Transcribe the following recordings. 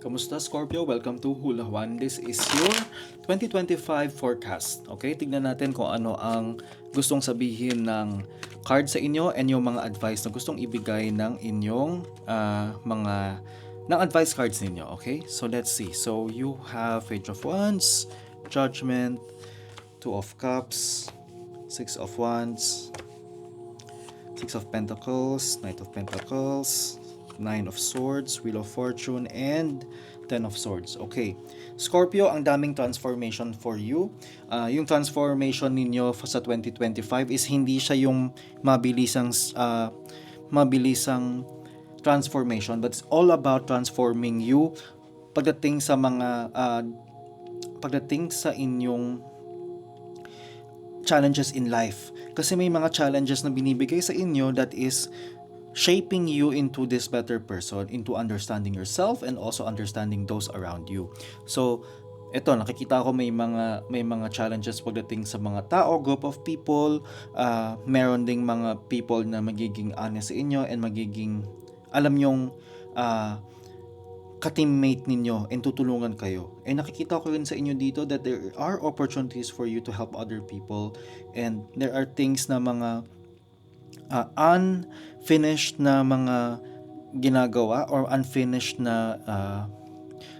Kamusta Scorpio? Welcome to Hula Juan. This is your 2025 forecast. Okay, tignan natin kung ano ang gustong sabihin ng card sa inyo and yung mga advice na gustong ibigay ng inyong ah, mga ng advice cards ninyo. Okay, so let's see. So you have Page of Wands, Judgment, Two of Cups, Six of Wands, Six of Pentacles, Knight of Pentacles, Nine of Swords, Wheel of Fortune, and Ten of Swords. Okay. Scorpio, ang daming transformation for you. Ah, yung transformation ninyo sa 2025 is hindi siya yung mabilisang ah, mabilisang transformation but it's all about transforming you pagdating sa mga ah, pagdating sa inyong challenges in life. Kasi may mga challenges na binibigay sa inyo that is shaping you into this better person, into understanding yourself and also understanding those around you. So, eto nakikita ko may mga may mga challenges pagdating sa mga tao, group of people, ah, meron ding mga people na magiging honest sa inyo and magiging alam yung ah, ka-teammate ninyo and tutulungan kayo. And nakikita ko rin sa inyo dito that there are opportunities for you to help other people and there are things na mga uh, unfinished na mga ginagawa or unfinished na uh,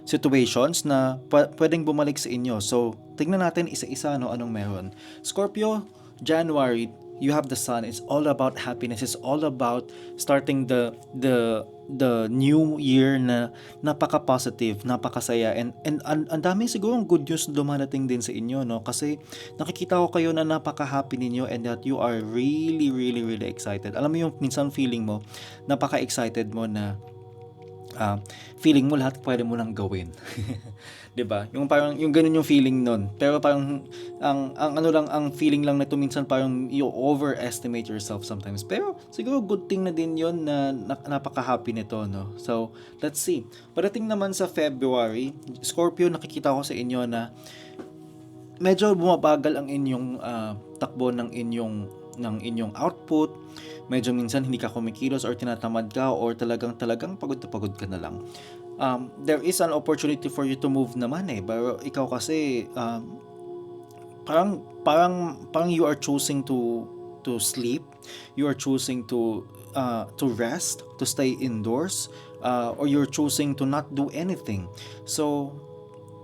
situations na pa- pwedeng bumalik sa inyo. So, tingnan natin isa-isa no anong meron. Scorpio, January, you have the sun. It's all about happiness. It's all about starting the the the new year na napaka-positive, napakasaya and and ang ang dami siguro good news dumarating din sa inyo no kasi nakikita ko kayo na napaka-happy ninyo and that you are really really really excited. Alam mo yung minsan feeling mo napaka-excited mo na ah, feeling mo lahat pwede mo nang gawin. 'Di ba? Yung parang yung ganun yung feeling nun. Pero parang ang ang ano lang ang feeling lang nito minsan parang you overestimate yourself sometimes. Pero siguro good thing na din 'yon na, na- napaka-happy nito, no. So, let's see. Pagdating naman sa February, Scorpio nakikita ko sa inyo na medyo bumabagal ang inyong ah, takbo ng inyong ng inyong output. Medyo minsan hindi ka kumikilos or tinatamad ka or talagang talagang pagod na pagod ka na lang. Um, there is an opportunity for you to move naman eh. Pero ikaw kasi um, parang parang parang you are choosing to to sleep. You are choosing to uh, to rest, to stay indoors, uh, or you're choosing to not do anything. So,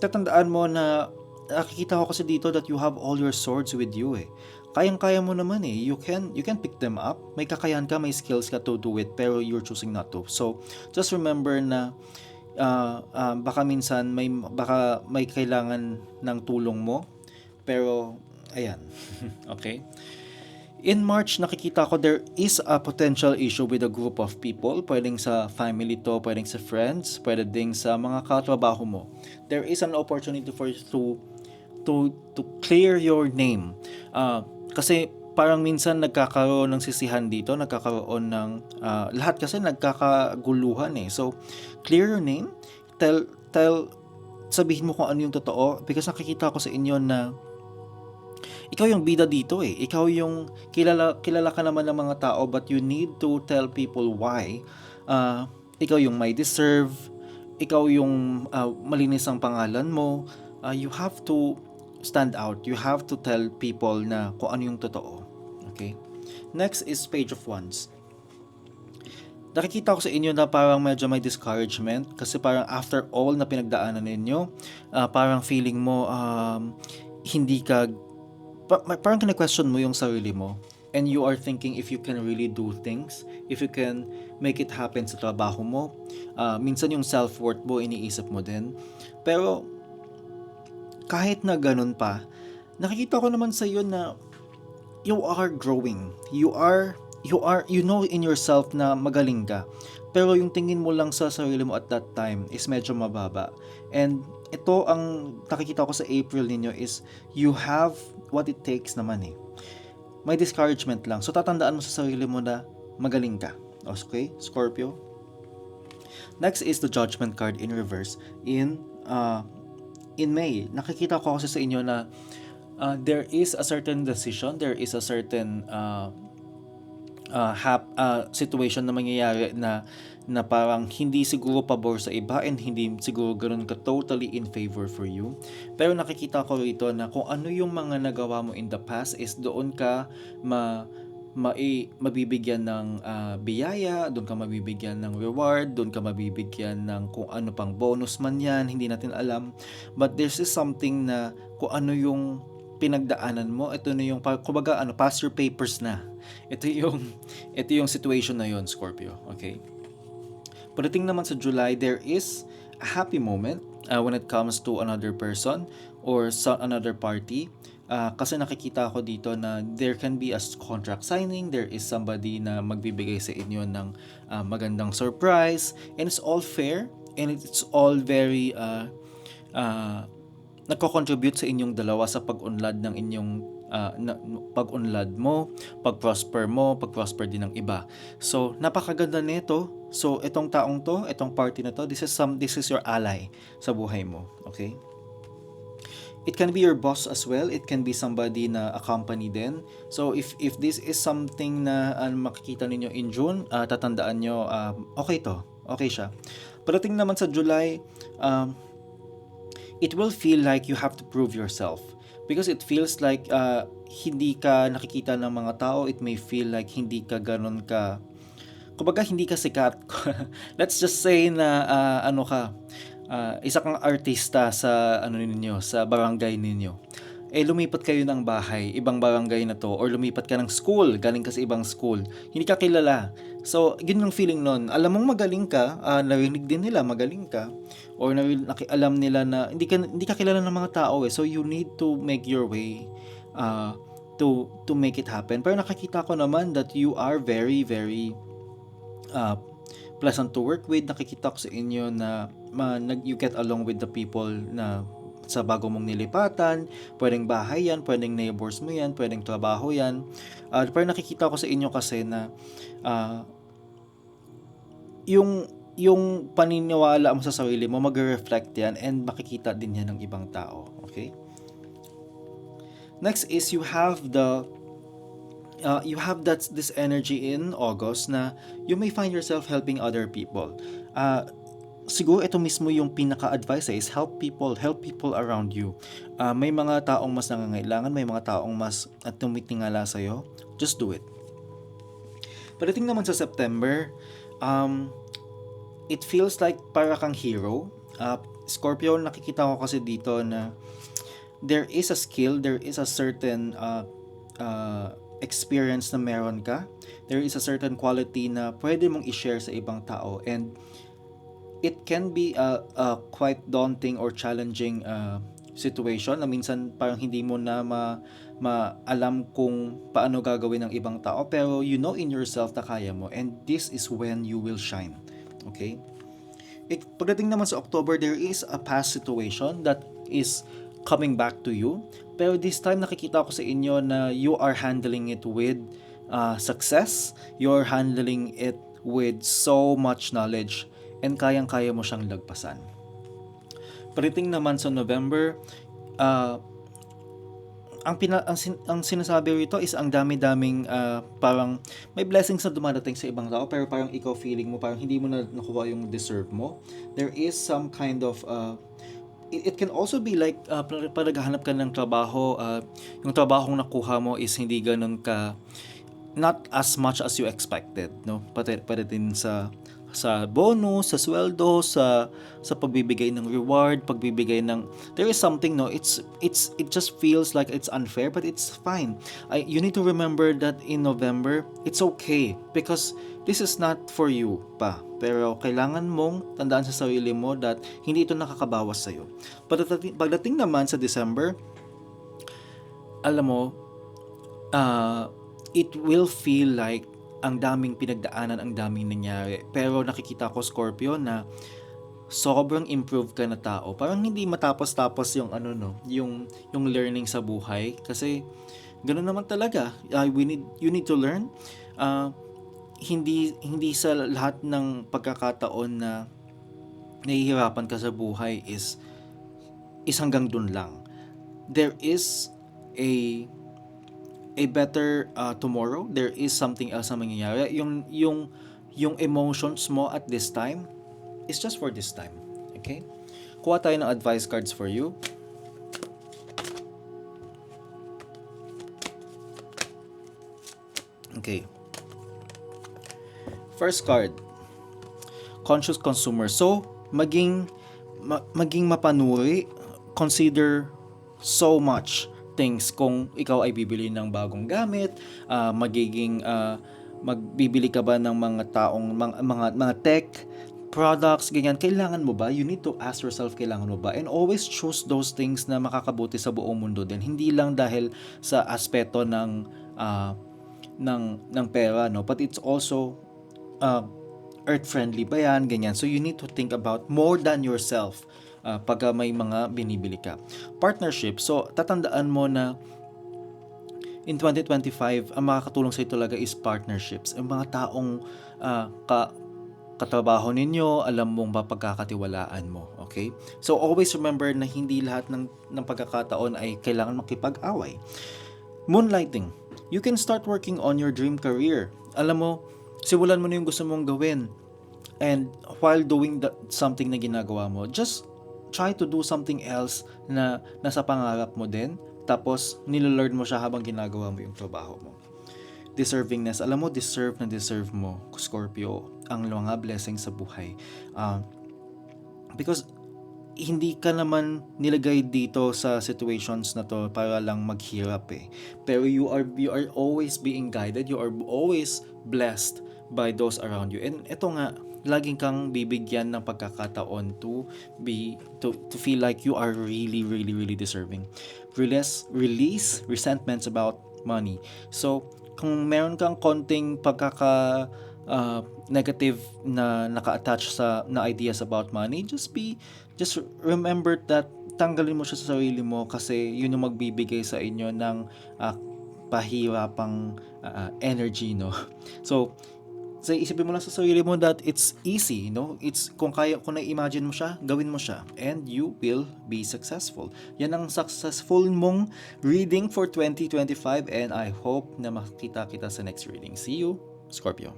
tatandaan mo na nakikita ko kasi dito that you have all your swords with you eh. Kayang-kaya mo naman eh. You can you can pick them up. May kakayahan ka, may skills ka to do it, pero you're choosing not to. So, just remember na uh, uh, baka minsan may baka may kailangan ng tulong mo, pero ayan. okay? In March, nakikita ko there is a potential issue with a group of people. Pwedeng sa family to, pwedeng sa friends, pwede ding sa mga katrabaho mo. There is an opportunity for you to to to clear your name. Ah, kasi parang minsan nagkakaroon ng sisihan dito, nagkakaroon ng ah, lahat kasi nagkakaguluhan eh. So clear your name, tell tell sabihin mo kung ano yung totoo because nakikita ko sa inyo na ikaw yung bida dito eh. Ikaw yung kilala kilala ka naman ng mga tao but you need to tell people why. Ah, ikaw yung may deserve. Ikaw yung ah, malinis ang pangalan mo. Ah, you have to stand out. You have to tell people na kung ano yung totoo. Okay? Next is Page of Wands. Nakikita ko sa inyo na parang medyo may discouragement kasi parang after all na pinagdaanan ninyo, ah, parang feeling mo um, hindi ka parang kina-question mo yung sarili mo and you are thinking if you can really do things, if you can make it happen sa trabaho mo. Ah, minsan yung self-worth mo, iniisip mo din. Pero kahit na ganun pa, nakikita ko naman sa iyo na you are growing. You are you are you know in yourself na magaling ka. Pero yung tingin mo lang sa sarili mo at that time is medyo mababa. And ito ang nakikita ko sa April ninyo is you have what it takes naman eh. May discouragement lang. So tatandaan mo sa sarili mo na magaling ka. Okay, Scorpio? Next is the Judgment card in reverse in uh, in May. Nakikita ko kasi sa inyo na uh, there is a certain decision, there is a certain uh, uh, hap, uh, situation na mangyayari na na parang hindi siguro pabor sa iba and hindi siguro ganun ka totally in favor for you. Pero nakikita ko rito na kung ano yung mga nagawa mo in the past is doon ka ma mai, mabibigyan ng ah, biyaya, doon ka mabibigyan ng reward, doon ka mabibigyan ng kung ano pang bonus man yan, hindi natin alam. But this is something na kung ano yung pinagdaanan mo, ito na yung, kumbaga, ano, pass your papers na. Ito yung, ito yung situation na yon Scorpio. Okay? Pagdating naman sa July, there is a happy moment uh, when it comes to another person or sa another party. Uh, kasi nakikita ko dito na there can be a contract signing, there is somebody na magbibigay sa inyo ng uh, magandang surprise, and it's all fair, and it's all very uh, uh, nagko-contribute sa inyong dalawa sa pag-unlad ng inyong uh, na, pag-unlad mo, pag-prosper mo, pag-prosper din ng iba. So, napakaganda nito. So, itong taong to, itong party na to, this is some this is your ally sa buhay mo, okay? It can be your boss as well. It can be somebody na accompany din. So if if this is something na uh, makikita ninyo in June, uh, tatandaan nyo, uh, okay to. Okay siya. Pagdating naman sa July, um, it will feel like you have to prove yourself because it feels like uh, hindi ka nakikita ng mga tao it may feel like hindi ka ganun ka kumbaga hindi ka sikat let's just say na uh, ano ka uh, isa kang artista sa ano ninyo sa barangay ninyo eh lumipat kayo ng bahay, ibang barangay na to, or lumipat ka ng school, galing ka sa ibang school, hindi ka kilala. So, yun yung feeling nun. Alam mong magaling ka, uh, narinig din nila, magaling ka, or naki, alam nila na hindi ka, hindi ka kilala ng mga tao eh. So, you need to make your way uh, to, to make it happen. Pero nakikita ko naman that you are very, very uh, pleasant to work with. Nakikita ko sa inyo na uh, you get along with the people na sa bago mong nilipatan, pwedeng bahay yan, pwedeng neighbors mo yan, pwedeng trabaho yan. Uh, pero nakikita ko sa inyo kasi na uh, yung yung paniniwala mo sa sarili mo, magre-reflect yan and makikita din yan ng ibang tao. Okay? Next is you have the uh, you have that this energy in August na you may find yourself helping other people. Uh, siguro ito mismo yung pinaka-advice is help people, help people around you. Uh, may mga taong mas nangangailangan, may mga taong mas at tumitingala sa'yo, just do it. Pagdating naman sa September, um, it feels like para kang hero. Uh, Scorpio, nakikita ko kasi dito na there is a skill, there is a certain uh, uh, experience na meron ka. There is a certain quality na pwede mong i-share sa ibang tao and it can be a, a quite daunting or challenging uh, situation na minsan parang hindi mo na ma, maalam kung paano gagawin ng ibang tao. Pero you know in yourself na kaya mo. And this is when you will shine. Okay? It, pagdating naman sa October there is a past situation that is coming back to you. Pero this time nakikita ko sa inyo na you are handling it with uh, success. You're handling it with so much knowledge and kayang-kaya mo siyang lagpasan. Pagdating naman sa November, uh, ang, pina, ang, sin, ang sinasabi rito is ang dami-daming uh, parang may blessings na dumadating sa ibang tao pero parang ikaw feeling mo parang hindi mo na nakuha yung deserve mo. There is some kind of uh, it, it can also be like uh, pag naghahanap ka ng trabaho, uh, yung trabaho nakuha mo is hindi ganun ka not as much as you expected, no? Pati, pati din sa sa bonus, sa sweldo, sa sa pagbibigay ng reward, pagbibigay ng there is something no, it's it's it just feels like it's unfair but it's fine. I you need to remember that in November, it's okay because this is not for you pa. Pero kailangan mong tandaan sa sarili mo that hindi ito nakakabawas sa iyo. Pagdating, pagdating naman sa December, alam mo, uh, it will feel like ang daming pinagdaanan, ang daming nangyari. Pero nakikita ko Scorpio na sobrang improve ka na tao. Parang hindi matapos-tapos yung ano no, yung yung learning sa buhay kasi ganoon naman talaga. Uh, we need you need to learn. Uh, hindi hindi sa lahat ng pagkakataon na nahihirapan ka sa buhay is is hanggang dun lang. There is a a better uh, tomorrow, there is something else na mangyayari. Yung, yung, yung emotions mo at this time is just for this time. Okay? Kuha tayo ng advice cards for you. Okay. First card. Conscious consumer. So, maging ma- maging mapanuri, consider so much things kung ikaw ay bibili ng bagong gamit, ah, magiging ah, magbibili ka ba ng mga taong mga mga, mga tech products, ganyan, kailangan mo ba? You need to ask yourself, kailangan mo ba? And always choose those things na makakabuti sa buong mundo din. Hindi lang dahil sa aspeto ng ah, ng ng pera, no? But it's also uh, earth-friendly ba yan, ganyan. So you need to think about more than yourself uh, pag uh, may mga binibili ka. Partnership, so tatandaan mo na in 2025, ang makakatulong sa talaga is partnerships. Ang mga taong uh, ka, katrabaho ninyo, alam mong ba pagkakatiwalaan mo, okay? So always remember na hindi lahat ng, ng pagkakataon ay kailangan makipag-away. Moonlighting. You can start working on your dream career. Alam mo, simulan mo na yung gusto mong gawin. And while doing that, something na ginagawa mo, just try to do something else na nasa pangarap mo din. Tapos, nilalearn mo siya habang ginagawa mo yung trabaho mo. Deservingness. Alam mo, deserve na deserve mo, Scorpio, ang mga blessings sa buhay. Ah, because hindi ka naman nilagay dito sa situations na to para lang maghirap eh. Pero you are you are always being guided, you are always blessed by those around you. And ito nga, laging kang bibigyan ng pagkakataon to be to, to feel like you are really really really deserving. Release release resentments about money. So, kung meron kang konting pagkaka uh, negative na naka-attach sa na ideas about money, just be just remember that tanggalin mo siya sa sarili mo kasi yun yung magbibigay sa inyo ng uh, pahirapang uh, energy, no? So, sa isipin mo lang sa sarili mo that it's easy, no? It's kung kaya kung na-imagine mo siya, gawin mo siya and you will be successful. Yan ang successful mong reading for 2025 and I hope na makita kita sa next reading. See you, Scorpio.